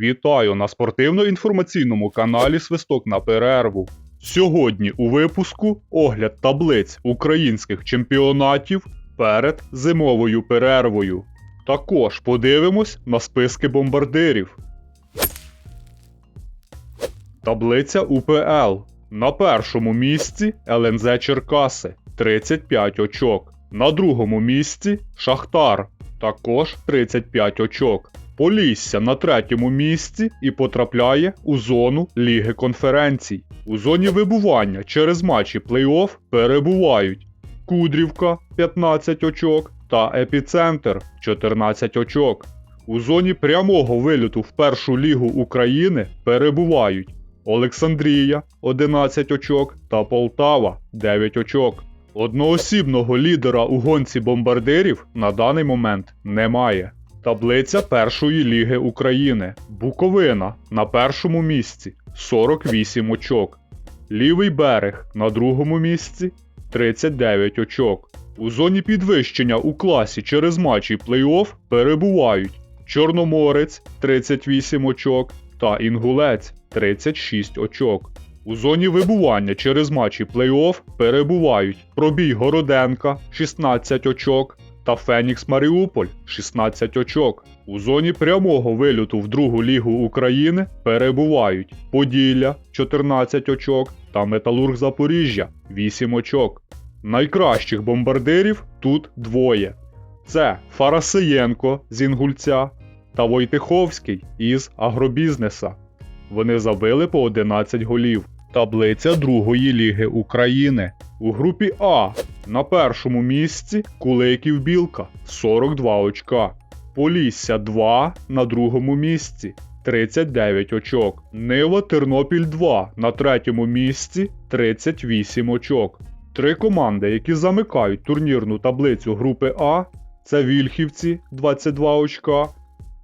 Вітаю на спортивно-інформаційному каналі Свисток на перерву. Сьогодні у випуску огляд таблиць українських чемпіонатів перед зимовою перервою. Також подивимось на списки бомбардирів. Таблиця УПЛ. На першому місці ЛНЗ Черкаси 35 очок. На другому місці Шахтар також 35 очок. Полісся на третьому місці і потрапляє у зону Ліги конференцій. У зоні вибування через матчі плей-офф перебувають Кудрівка 15 очок та Епіцентр 14 очок. У зоні прямого виліту в першу лігу України перебувають Олександрія 11 очок та Полтава 9 очок. Одноосібного лідера у гонці бомбардирів на даний момент немає. Таблиця першої ліги України. Буковина на першому місці 48 очок. Лівий берег на другому місці 39 очок. У зоні підвищення у класі через матчі плей-офф перебувають Чорноморець 38 очок та Інгулець 36 очок. У зоні вибування через матчі плей-офф перебувають Пробій Городенка 16 очок та Фенікс Маріуполь 16 очок. У зоні прямого вильоту в другу лігу України перебувають Поділля 14 очок та Металург Запоріжжя 8 очок. Найкращих бомбардирів тут двоє. Це Фарасиєнко з Інгульця та Войтиховський із Агробізнеса. Вони забили по 11 голів. Таблиця Другої ліги України. У групі А на першому місці Куликів Білка 42 очка. Полісся 2 на другому місці 39 очок. Нива Тернопіль 2 на третьому місці 38 очок. Три команди, які замикають турнірну таблицю групи А, це Вільхівці 22 очка,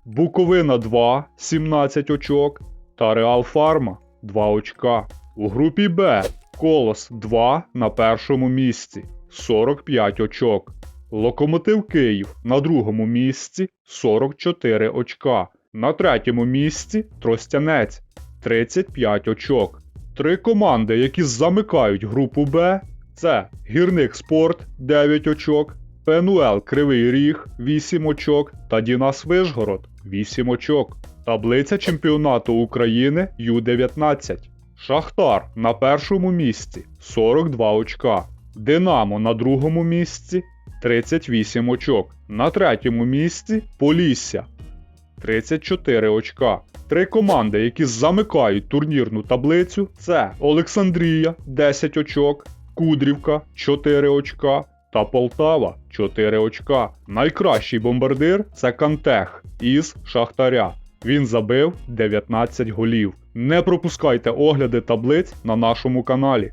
Буковина 2 17 очок та Реал Фарма 2 очка. У групі Б Колос 2 на першому місці 45 очок. Локомотив Київ на другому місці 44 очка. На третьому місці Тростянець 35 очок. Три команди, які замикають групу Б, це Гірник Спорт 9 очок, ПНУЛ Кривий Ріг 8 очок та Дінас Вишгород 8 очок. Таблиця чемпіонату України Ю-19. Шахтар на першому місці 42 очка. Динамо на другому місці 38 очок. На третьому місці Полісся 34 очка. Три команди, які замикають турнірну таблицю, це Олександрія 10 очок, Кудрівка 4 очка та Полтава 4 очка. Найкращий бомбардир це Кантех із Шахтаря. Він забив 19 голів. Не пропускайте огляди таблиць на нашому каналі.